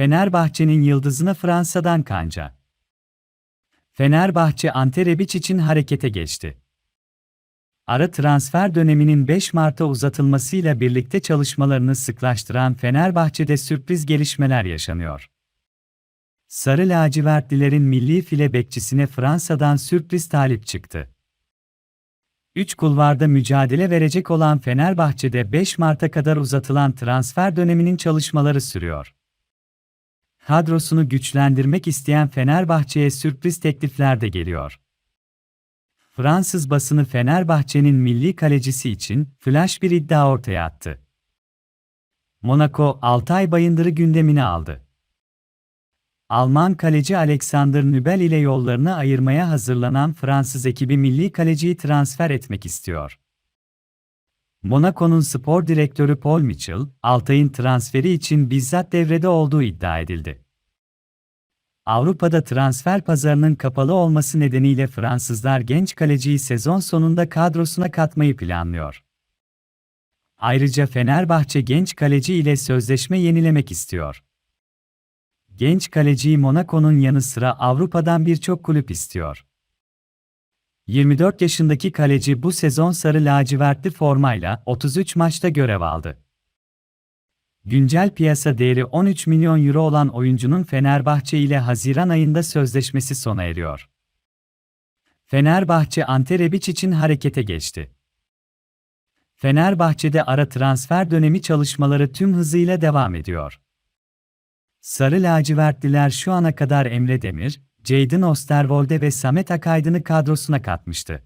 Fenerbahçe'nin yıldızına Fransa'dan kanca. Fenerbahçe Ante Rebic için harekete geçti. Ara transfer döneminin 5 Mart'a uzatılmasıyla birlikte çalışmalarını sıklaştıran Fenerbahçe'de sürpriz gelişmeler yaşanıyor. Sarı lacivertlilerin milli file bekçisine Fransa'dan sürpriz talip çıktı. 3 kulvarda mücadele verecek olan Fenerbahçe'de 5 Mart'a kadar uzatılan transfer döneminin çalışmaları sürüyor. Kadrosunu güçlendirmek isteyen Fenerbahçe'ye sürpriz teklifler de geliyor. Fransız basını Fenerbahçe'nin milli kalecisi için flash bir iddia ortaya attı. Monaco, Altay Bayındır'ı gündemine aldı. Alman kaleci Alexander Nübel ile yollarını ayırmaya hazırlanan Fransız ekibi milli kaleciyi transfer etmek istiyor. Monaco'nun spor direktörü Paul Mitchell, Altay'ın transferi için bizzat devrede olduğu iddia edildi. Avrupa'da transfer pazarının kapalı olması nedeniyle Fransızlar genç kaleciyi sezon sonunda kadrosuna katmayı planlıyor. Ayrıca Fenerbahçe genç kaleci ile sözleşme yenilemek istiyor. Genç kaleciyi Monaco'nun yanı sıra Avrupa'dan birçok kulüp istiyor. 24 yaşındaki kaleci bu sezon sarı lacivertli formayla 33 maçta görev aldı. Güncel piyasa değeri 13 milyon euro olan oyuncunun Fenerbahçe ile Haziran ayında sözleşmesi sona eriyor. Fenerbahçe Ante Rebic için harekete geçti. Fenerbahçe'de ara transfer dönemi çalışmaları tüm hızıyla devam ediyor. Sarı lacivertliler şu ana kadar Emre Demir, Jadon Osterwolde ve Samet Akaydın'ı kadrosuna katmıştı.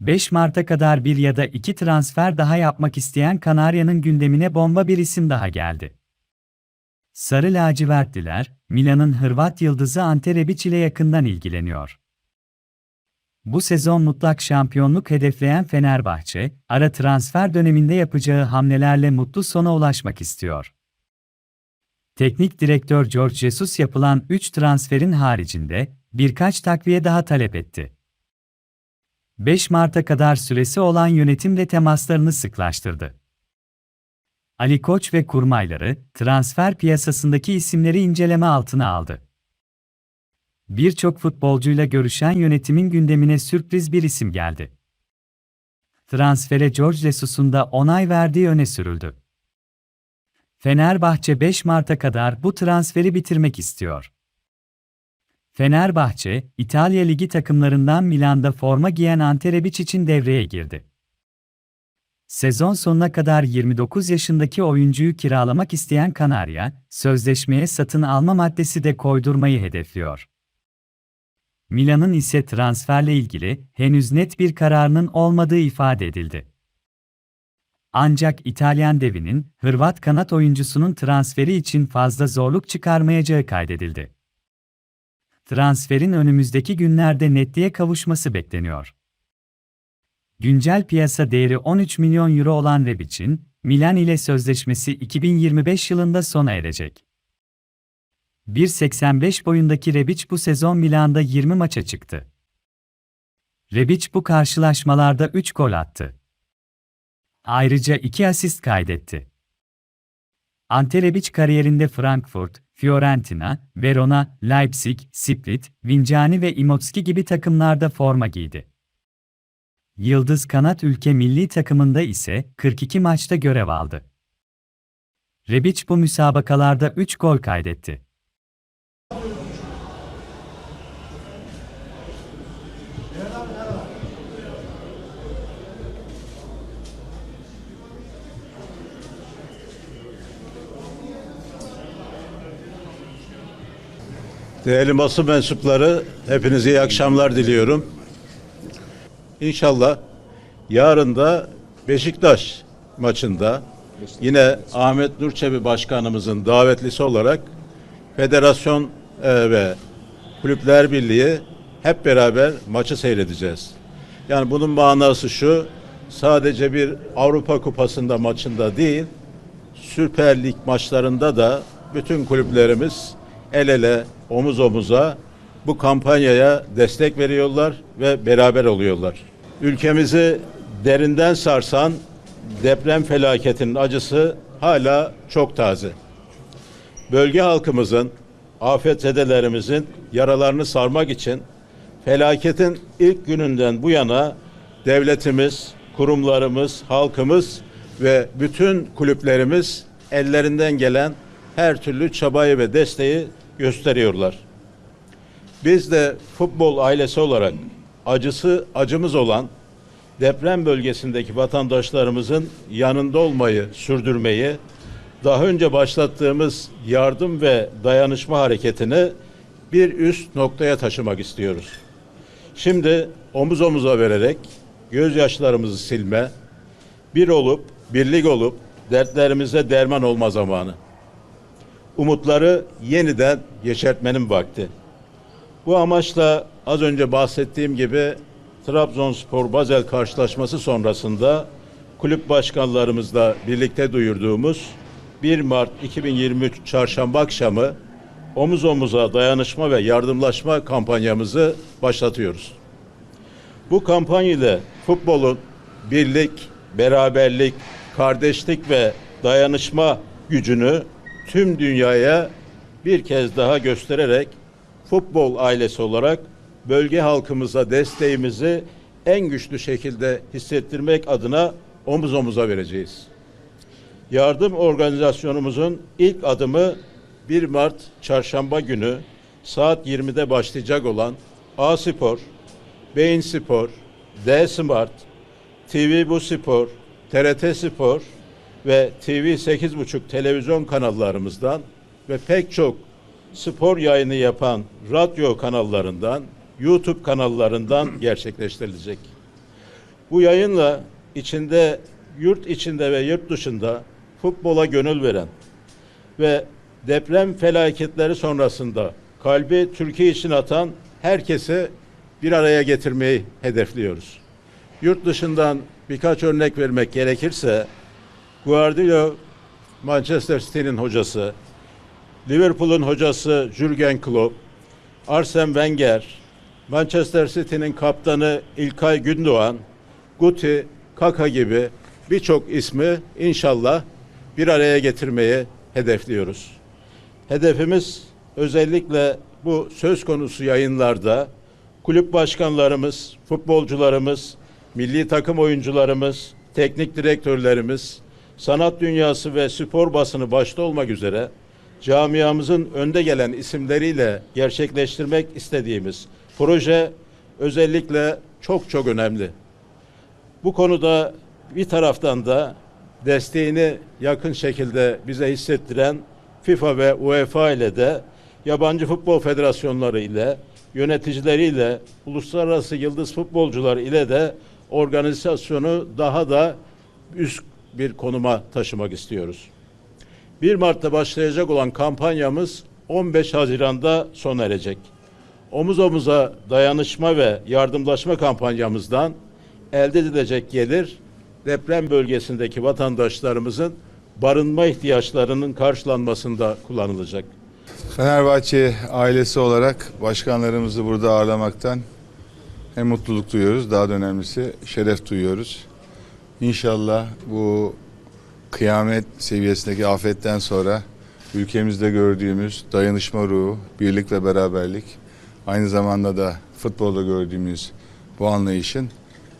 5 Mart'a kadar bir ya da iki transfer daha yapmak isteyen Kanarya'nın gündemine bomba bir isim daha geldi. Sarı lacivertliler, Milan'ın Hırvat yıldızı Ante Rebic ile yakından ilgileniyor. Bu sezon mutlak şampiyonluk hedefleyen Fenerbahçe, ara transfer döneminde yapacağı hamlelerle mutlu sona ulaşmak istiyor. Teknik direktör George Jesus yapılan 3 transferin haricinde birkaç takviye daha talep etti. 5 Mart'a kadar süresi olan yönetimle temaslarını sıklaştırdı. Ali Koç ve kurmayları transfer piyasasındaki isimleri inceleme altına aldı. Birçok futbolcuyla görüşen yönetimin gündemine sürpriz bir isim geldi. Transfere George Jesus'un da onay verdiği öne sürüldü. Fenerbahçe 5 Mart'a kadar bu transferi bitirmek istiyor. Fenerbahçe, İtalya Ligi takımlarından Milan'da forma giyen Ante Rebic için devreye girdi. Sezon sonuna kadar 29 yaşındaki oyuncuyu kiralamak isteyen Kanarya, sözleşmeye satın alma maddesi de koydurmayı hedefliyor. Milan'ın ise transferle ilgili henüz net bir kararının olmadığı ifade edildi. Ancak İtalyan devinin Hırvat kanat oyuncusunun transferi için fazla zorluk çıkarmayacağı kaydedildi. Transferin önümüzdeki günlerde netliğe kavuşması bekleniyor. Güncel piyasa değeri 13 milyon euro olan Rebic'in, Milan ile sözleşmesi 2025 yılında sona erecek. 1.85 boyundaki Rebic bu sezon Milan'da 20 maça çıktı. Rebic bu karşılaşmalarda 3 gol attı. Ayrıca 2 asist kaydetti. Ante Rebic kariyerinde Frankfurt, Fiorentina, Verona, Leipzig, Split, Vinciani ve Imotski gibi takımlarda forma giydi. Yıldız kanat ülke milli takımında ise 42 maçta görev aldı. Rebic bu müsabakalarda 3 gol kaydetti. Değerli basın mensupları, hepinize iyi akşamlar diliyorum. İnşallah yarın da Beşiktaş maçında yine Ahmet Nurçebi Başkanımızın davetlisi olarak Federasyon e, ve Kulüpler Birliği hep beraber maçı seyredeceğiz. Yani bunun manası şu, sadece bir Avrupa Kupası'nda maçında değil, Süper Lig maçlarında da bütün kulüplerimiz el ele, omuz omuza bu kampanyaya destek veriyorlar ve beraber oluyorlar. Ülkemizi derinden sarsan deprem felaketinin acısı hala çok taze. bölge halkımızın, afetzedelerimizin yaralarını sarmak için felaketin ilk gününden bu yana devletimiz, kurumlarımız, halkımız ve bütün kulüplerimiz ellerinden gelen her türlü çabayı ve desteği gösteriyorlar. Biz de futbol ailesi olarak acısı acımız olan deprem bölgesindeki vatandaşlarımızın yanında olmayı sürdürmeyi, daha önce başlattığımız yardım ve dayanışma hareketini bir üst noktaya taşımak istiyoruz. Şimdi omuz omuza vererek gözyaşlarımızı silme, bir olup, birlik olup dertlerimize derman olma zamanı. Umutları yeniden yeşertmenin vakti. Bu amaçla az önce bahsettiğim gibi Trabzonspor Basel karşılaşması sonrasında kulüp başkanlarımızla birlikte duyurduğumuz 1 Mart 2023 çarşamba akşamı omuz omuza dayanışma ve yardımlaşma kampanyamızı başlatıyoruz. Bu kampanya ile futbolun birlik, beraberlik, kardeşlik ve dayanışma gücünü tüm dünyaya bir kez daha göstererek futbol ailesi olarak bölge halkımıza desteğimizi en güçlü şekilde hissettirmek adına omuz omuza vereceğiz. Yardım organizasyonumuzun ilk adımı 1 Mart çarşamba günü saat 20'de başlayacak olan A Spor, Beyin Spor, D Smart, TV Bu Spor, TRT Spor ve TV 8.5 televizyon kanallarımızdan ve pek çok spor yayını yapan radyo kanallarından, YouTube kanallarından gerçekleştirilecek. Bu yayınla içinde yurt içinde ve yurt dışında futbola gönül veren ve deprem felaketleri sonrasında kalbi Türkiye için atan herkesi bir araya getirmeyi hedefliyoruz. Yurt dışından birkaç örnek vermek gerekirse Guardiola Manchester City'nin hocası, Liverpool'un hocası Jurgen Klopp, Arsene Wenger, Manchester City'nin kaptanı İlkay Gündoğan, Guti, Kaka gibi birçok ismi inşallah bir araya getirmeyi hedefliyoruz. Hedefimiz özellikle bu söz konusu yayınlarda kulüp başkanlarımız, futbolcularımız, milli takım oyuncularımız, teknik direktörlerimiz, sanat dünyası ve spor basını başta olmak üzere camiamızın önde gelen isimleriyle gerçekleştirmek istediğimiz proje özellikle çok çok önemli. Bu konuda bir taraftan da desteğini yakın şekilde bize hissettiren FIFA ve UEFA ile de yabancı futbol federasyonları ile yöneticileriyle uluslararası yıldız futbolcular ile de organizasyonu daha da üst bir konuma taşımak istiyoruz. 1 Mart'ta başlayacak olan kampanyamız 15 Haziran'da sona erecek. Omuz omuza dayanışma ve yardımlaşma kampanyamızdan elde edilecek gelir deprem bölgesindeki vatandaşlarımızın barınma ihtiyaçlarının karşılanmasında kullanılacak. Fenerbahçe ailesi olarak başkanlarımızı burada ağırlamaktan hem mutluluk duyuyoruz, daha da önemlisi şeref duyuyoruz. İnşallah bu kıyamet seviyesindeki afetten sonra ülkemizde gördüğümüz dayanışma ruhu, birlik ve beraberlik, aynı zamanda da futbolda gördüğümüz bu anlayışın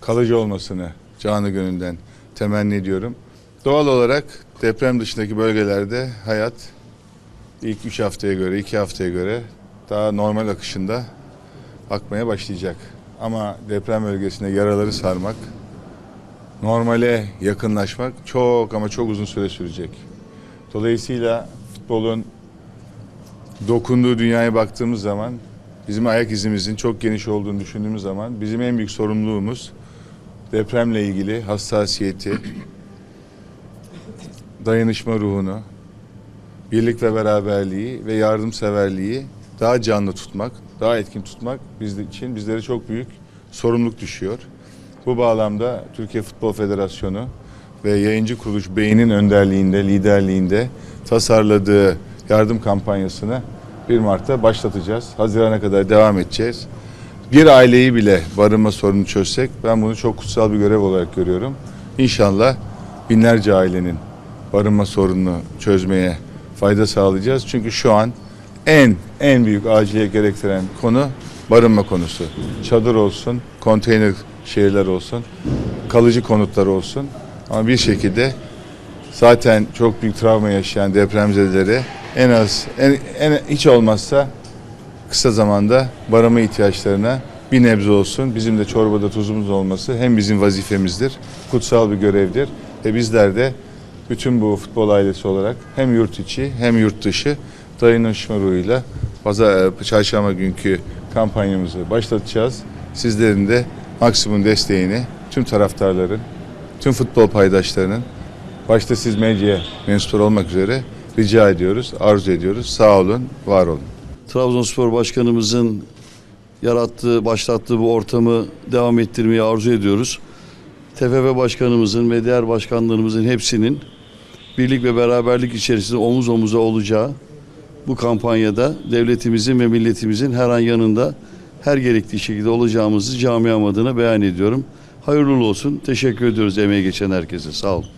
kalıcı olmasını canı gönülden temenni ediyorum. Doğal olarak deprem dışındaki bölgelerde hayat ilk üç haftaya göre, iki haftaya göre daha normal akışında akmaya başlayacak. Ama deprem bölgesinde yaraları sarmak, normale yakınlaşmak çok ama çok uzun süre sürecek. Dolayısıyla futbolun dokunduğu dünyaya baktığımız zaman, bizim ayak izimizin çok geniş olduğunu düşündüğümüz zaman bizim en büyük sorumluluğumuz depremle ilgili hassasiyeti, dayanışma ruhunu, birlik ve beraberliği ve yardımseverliği daha canlı tutmak, daha etkin tutmak biz için bizlere çok büyük sorumluluk düşüyor. Bu bağlamda Türkiye Futbol Federasyonu ve yayıncı kuruluş Bey'in önderliğinde, liderliğinde tasarladığı yardım kampanyasını 1 Mart'ta başlatacağız. Haziran'a kadar devam edeceğiz. Bir aileyi bile barınma sorunu çözsek ben bunu çok kutsal bir görev olarak görüyorum. İnşallah binlerce ailenin barınma sorununu çözmeye fayda sağlayacağız. Çünkü şu an en en büyük aciliyet gerektiren konu barınma konusu. Çadır olsun, konteyner şehirler olsun, kalıcı konutlar olsun. Ama bir şekilde zaten çok büyük travma yaşayan depremzedelere en az en, en hiç olmazsa kısa zamanda barınma ihtiyaçlarına bir nebze olsun bizim de çorbada tuzumuz olması hem bizim vazifemizdir, kutsal bir görevdir. Ve bizler de bütün bu futbol ailesi olarak hem yurt içi hem yurt dışı dayanışma ruhuyla pazar, çarşamba günkü kampanyamızı başlatacağız. Sizlerin de maksimum desteğini tüm taraftarların, tüm futbol paydaşlarının başta siz medyaya mensuplar olmak üzere rica ediyoruz, arzu ediyoruz. Sağ olun, var olun. Trabzonspor Başkanımızın yarattığı, başlattığı bu ortamı devam ettirmeyi arzu ediyoruz. TFF Başkanımızın ve diğer başkanlarımızın hepsinin birlik ve beraberlik içerisinde omuz omuza olacağı bu kampanyada devletimizin ve milletimizin her an yanında her gerektiği şekilde olacağımızı camiam adına beyan ediyorum. Hayırlı olsun. Teşekkür ediyoruz emeği geçen herkese. Sağ olun.